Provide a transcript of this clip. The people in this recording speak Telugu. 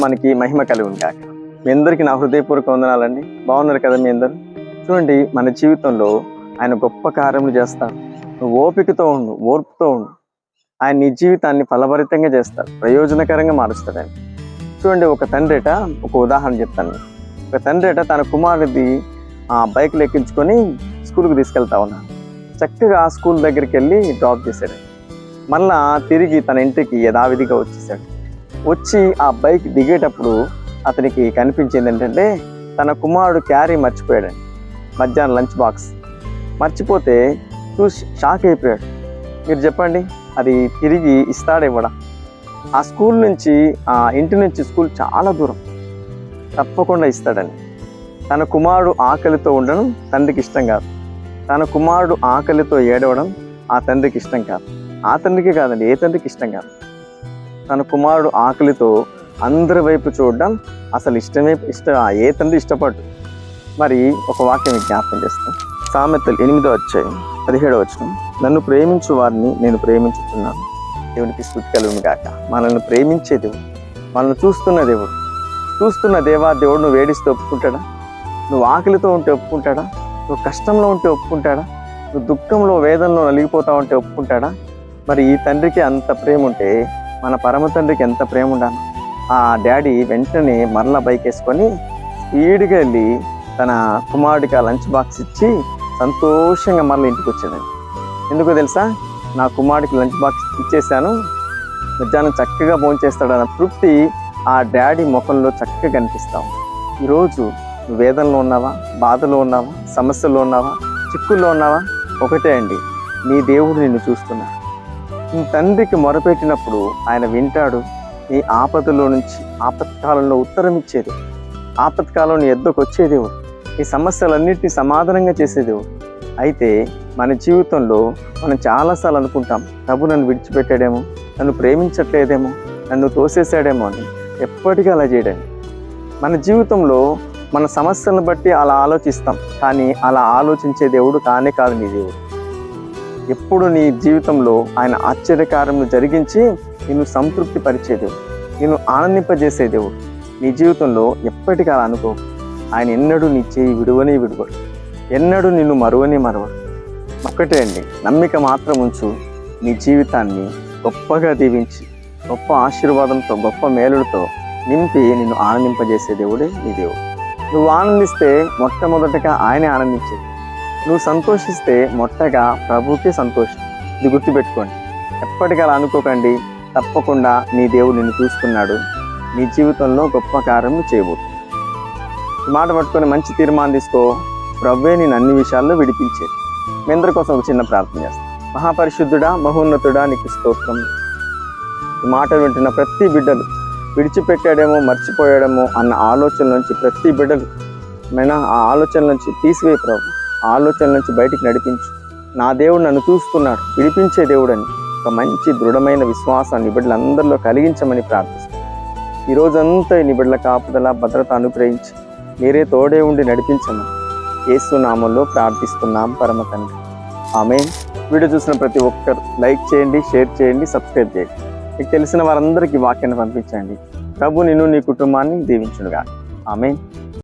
మనకి మహిమ కలిగి కాక మీ అందరికీ నా హృదయపూర్వక వందనాలండి. బాగున్నారు కదా మీ అందరు? చూడండి మన జీవితంలో ఆయన గొప్ప కార్యములు చేస్తారు. నువ్వు ఓపికతో ఉండు ఓర్పుతో ఉండు. ఆయన నీ జీవితాన్ని ఫలభరితంగా చేస్తాడు ప్రయోజనకరంగా మారుస్తాడండి చూడండి ఒక తండ్రిట ఒక ఉదాహరణ చెప్తాను. ఒక తండ్రిట తన కుమారుడిది ఆ బైక్లు ఎక్కించుకొని స్కూల్కి తీసుకెళ్తా ఉన్నాడు. చక్కగా ఆ స్కూల్ దగ్గరికి వెళ్ళి డ్రాప్ చేశాడు. మళ్ళా తిరిగి తన ఇంటికి యథావిధిగా వచ్చేసాడు వచ్చి ఆ బైక్ దిగేటప్పుడు అతనికి కనిపించింది ఏంటంటే తన కుమారుడు క్యారీ మర్చిపోయాడండి. మధ్యాహ్నం లంచ్ బాక్స్. మర్చిపోతే చూసి షాక్ అయిపోయాడు. మీరు చెప్పండి అది తిరిగి ఇస్తాడేవడా ఆ స్కూల్ నుంచి ఆ ఇంటి నుంచి స్కూల్ చాలా దూరం. తప్పకుండా ఇస్తాడని తన కుమారుడు ఆకలితో ఉండడం తండ్రికి ఇష్టం కాదు. తన కుమారుడు ఆకలితో ఏడవడం ఆ తండ్రికి ఇష్టం కాదు. ఆ తండ్రికి కాదండి ఏ తండ్రికి ఇష్టం కాదు. తన కుమారుడు ఆకలితో అందరి వైపు చూడడం అసలు ఇష్టమే ఇష్ట ఏ తండ్రి ఇష్టపడు మరి ఒక వాక్యం జ్ఞాపకం చేస్తాను సామెతలు ఎనిమిదో వచ్చాయి పదిహేడో వచ్చిన నన్ను ప్రేమించు వారిని నేను ప్రేమించుతున్నాను దేవునికి స్థుతి కలుగును గాక. మనల్ని ప్రేమించే దేవుడు మనల్ని చూస్తున్న దేవుడు. చూస్తున్న దేవా దేవుడు నువ్వు వేడిస్తే ఒప్పుకుంటాడా? నువ్వు ఆకలితో ఉంటే ఒప్పుకుంటాడా? నువ్వు కష్టంలో ఉంటే ఒప్పుకుంటాడా? నువ్వు దుఃఖంలో వేదనలో నలిగిపోతా ఉంటే ఒప్పుకుంటాడా? మరి ఈ తండ్రికి అంత ప్రేమ ఉంటే మన పరమ తండ్రికి ఎంత ప్రేమ ఉండాలి ఆ డాడీ వెంటనే మరలా బైక్ వేసుకొని స్పీడ్గా వెళ్ళి తన కుమారుడికి ఆ లంచ్ బాక్స్ ఇచ్చి సంతోషంగా మరలా ఇంటికి వచ్చాడండి. ఎందుకో తెలుసా? నా కుమారుడికి లంచ్ బాక్స్ ఇచ్చేసాను. మధ్యాహ్నం చక్కగా భోంచేస్తాడన్న తృప్తి ఆ డాడీ ముఖంలో చక్కగా కనిపిస్తాం ఈరోజు నువ్వు వేదనలో ఉన్నావా? బాధలో ఉన్నావా? సమస్యల్లో ఉన్నావా? చిక్కుల్లో ఉన్నావా? ఒకటే అండి. నీ దేవుడు నిన్ను చూస్తున్నాడు. తండ్రికి మొరపెట్టినప్పుడు ఆయన వింటాడు. నీ ఆపదలో నుంచి ఆపత్కాలంలో ఉత్తరం ఇచ్చేది ఆపత్కాలం నీ ఎద్దకు వచ్చేదేవుడు ఈ సమస్యలన్నింటినీ సమాధానంగా చేసేదేవుడు అయితే మన జీవితంలో మనం చాలాసార్లు అనుకుంటాం ప్రభు నన్ను విడిచిపెట్టాడేమో నన్ను ప్రేమించట్లేదేమో నన్ను తోసేసాడేమో అని. ఎప్పటికీ అలా చేయడండి. మన జీవితంలో మన సమస్యలను బట్టి అలా ఆలోచిస్తాం. కానీ అలా ఆలోచించే దేవుడు కానే కాదు నీ దేవుడు. ఎప్పుడు నీ జీవితంలో ఆయన ఆశ్చర్యకార్యములు జరిగించి నిన్ను సంతృప్తి పరిచే దేవుడు. నిన్ను ఆనందింపజేసే దేవుడు. నీ జీవితంలో ఎప్పటికీ అలా అనుకో. ఆయన ఎన్నడూ నీ చేయి విడువని విడువడు. ఎన్నడూ నిన్ను మరువని మరవడు. ఒక్కటే అండి నమ్మిక మాత్రం ఉంచు. నీ జీవితాన్ని గొప్పగా దీవించి గొప్ప ఆశీర్వాదంతో గొప్ప మేలులతో నింపి నిన్ను ఆనందింపజేసే దేవుడే నీ దేవుడు. నువ్వు ఆనందిస్తే మొట్టమొదటగా ఆయనే ఆనందించేది. నువ్వు సంతోషిస్తే మొట్టగా ప్రభుకే సంతోషం. ఇది గుర్తుపెట్టుకోండి. ఎప్పటికలా అనుకోకండి తప్పకుండా నీ దేవుడు నిన్ను చూసుకున్నాడు. నీ జీవితంలో గొప్ప కార్యము చేయబోతుంది మాట పట్టుకొని మంచి తీర్మానం తీసుకో. ప్రభువే నేను అన్ని విషయాల్లో విడిపించేది మీ అందరి కోసం ఒక చిన్న ప్రార్థన చేస్తాను మహాపరిశుద్ధుడా మహోన్నతుడా నీకు స్తోత్రం. ఈ మాట వింటున్న ప్రతి బిడ్డలు విడిచిపెట్టాడేమో మర్చిపోయాడేమో అన్న ఆలోచన నుంచి ప్రతి బిడ్డలు మైనా ఆ ఆలోచన నుంచి తీసివే ప్రభు. ఆలోచన నుంచి బయటికి నడిపించు. నా దేవుడు నన్ను చూస్తున్నాడు. విడిపించే దేవుడని. ఒక మంచి దృఢమైన విశ్వాసాన్ని బిడ్డలందరిలో కలిగించమని ప్రార్థిస్తాను. ఈ రోజంతా ఈ బిడ్డల కాపుదల భద్రత అనుగ్రహించి మీరే తోడే ఉండి నడిపించమని ఏసునామంలో ప్రార్థిస్తున్నాం పరమ తండ్రి. ఆమె వీడియో చూసిన ప్రతి ఒక్కరు లైక్ చేయండి షేర్ చేయండి సబ్స్క్రైబ్ చేయండి. మీకు తెలిసిన వారందరికీ వాక్యాన్ని పంపించండి. ప్రభు నిన్ను నీ కుటుంబాన్ని దీవించుడుగా ఆమె